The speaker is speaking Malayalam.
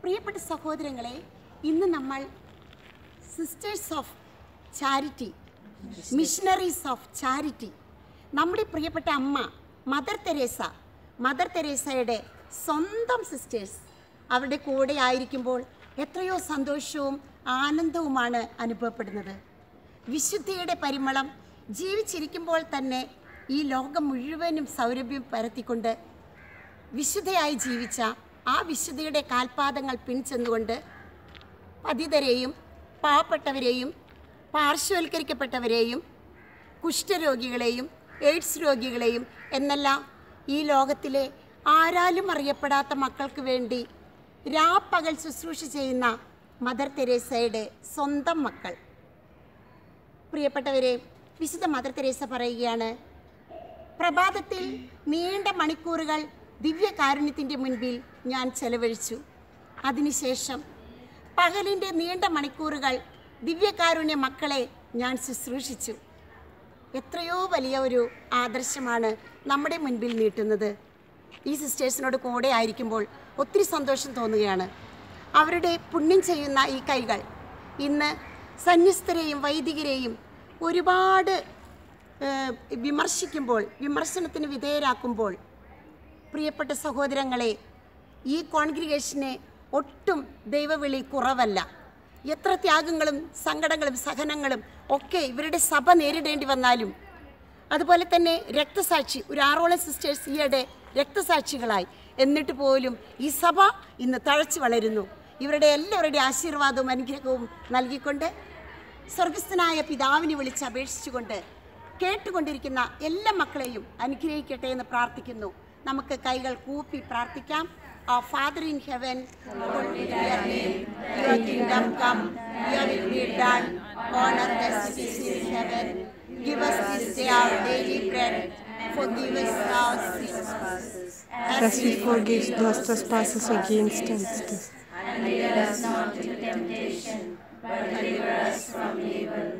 പ്രിയപ്പെട്ട സഹോദരങ്ങളെ ഇന്ന് നമ്മൾ sisters of charity missionaries of charity നമ്മുടെ പ്രിയപ്പെട്ട അമ്മ മദർ തെരേസ മദർ തെരേസയുടെ സ്വന്തം സിസ്റ്റേഴ്സ് അവരുടെ കൂടെ ആയിരിക്കുമ്പോൾ എത്രയോ സന്തോഷവും ആനന്ദവുമാണ് അനുഭവപ്പെടുന്നത്. വിശുദ്ധിയുടെ പരിമളം ജീവിച്ചിരിക്കുമ്പോൾ തന്നെ ഈ ലോകം മുഴുവനും സൗരഭ്യം പരത്തിക്കൊണ്ട് വിശുദ്ധയായി ജീവിച്ച ആ വിശുദ്ധയുടെ കാൽപാദങ്ങൾ പിൻചെന്നുകൊണ്ട് പതിതരെയും പാവപ്പെട്ടവരെയും പാർശ്വവൽക്കരിക്കപ്പെട്ടവരെയും കുഷ്ഠരോഗികളെയും എയ്ഡ്സ് രോഗികളെയും എന്നെല്ലാം ഈ ലോകത്തിലെ ആരാലും അറിയപ്പെടാത്ത മക്കൾക്ക് വേണ്ടി രാപ്പകൽ ശുശ്രൂഷ ചെയ്യുന്ന മദർ തെരേസയുടെ സ്വന്തം മക്കൾ. പ്രിയപ്പെട്ടവരെ വിശുദ്ധ മദർ തെരേസ പറയുകയാണ് പ്രഭാതത്തിൽ നീണ്ട മണിക്കൂറുകൾ ദിവ്യകാരുണ്യത്തിന്റെ മുൻപിൽ ഞാൻ ചെലവഴിച്ചു. അതിനുശേഷം പകലിന്റെ നീണ്ട മണിക്കൂറുകൾ ദിവ്യകാരുണ്യ മക്കളെ ഞാൻ ശുശ്രൂഷിച്ചു. എത്രയോ വലിയ ഒരു ആദർശമാണ് നമ്മുടെ മുൻപിൽ നീട്ടുന്നത്. ഈ സിസ്റ്റേഴ്സിനോട് കൂടെ ആയിരിക്കുമ്പോൾ ഒത്തിരി സന്തോഷം തോന്നുകയാണ്. അവരുടെ പുണ്യം ചെയ്യുന്ന ഈ കൈകൾ ഇന്ന് സന്യസ്തരെയും വൈദികരെയും ഒരുപാട് വിമർശിക്കുമ്പോൾ വിമർശനത്തിന് വിധേയരാക്കുമ്പോൾ പ്രിയപ്പെട്ട സഹോദരങ്ങളെ ഈ കോൺഗ്രിഗേഷനെ ഒട്ടും ദൈവവിളി കുറവല്ല. എത്ര ത്യാഗങ്ങളും സങ്കടങ്ങളും സഹനങ്ങളും ഒക്കെ ഇവരുടെ സഭ നേരിടേണ്ടി വന്നാലും അതുപോലെ തന്നെ രക്തസാക്ഷി ഒരു ആറോളം സിസ്റ്റേഴ്സ് ഈയിടെ രക്തസാക്ഷികളായി. എന്നിട്ട് പോലും ഈ സഭ ഇന്ന് തഴച്ചു വളരുന്നു. ഇവരുടെ എല്ലാവരുടെ ആശീർവാദവും അനുഗ്രഹവും നൽകിക്കൊണ്ട് സ്വർഗസ്ഥനായ പിതാവിനെ വിളിച്ച് അപേക്ഷിച്ചുകൊണ്ട് കേട്ടുകൊണ്ടിരിക്കുന്ന എല്ലാ മക്കളെയും അനുഗ്രഹിക്കട്ടെ എന്ന് പ്രാർത്ഥിക്കുന്നു നമുക്ക് കൈകൾ കൂപ്പി പ്രാർത്ഥിക്കാം Our Father in heaven, hallowed be thy name. Your kingdom come, your will be done, on earth as it is in heaven give us this day our daily bread forgive us our sins as we forgive those trespasses against us. and lead us not into temptation, but deliver us from evil.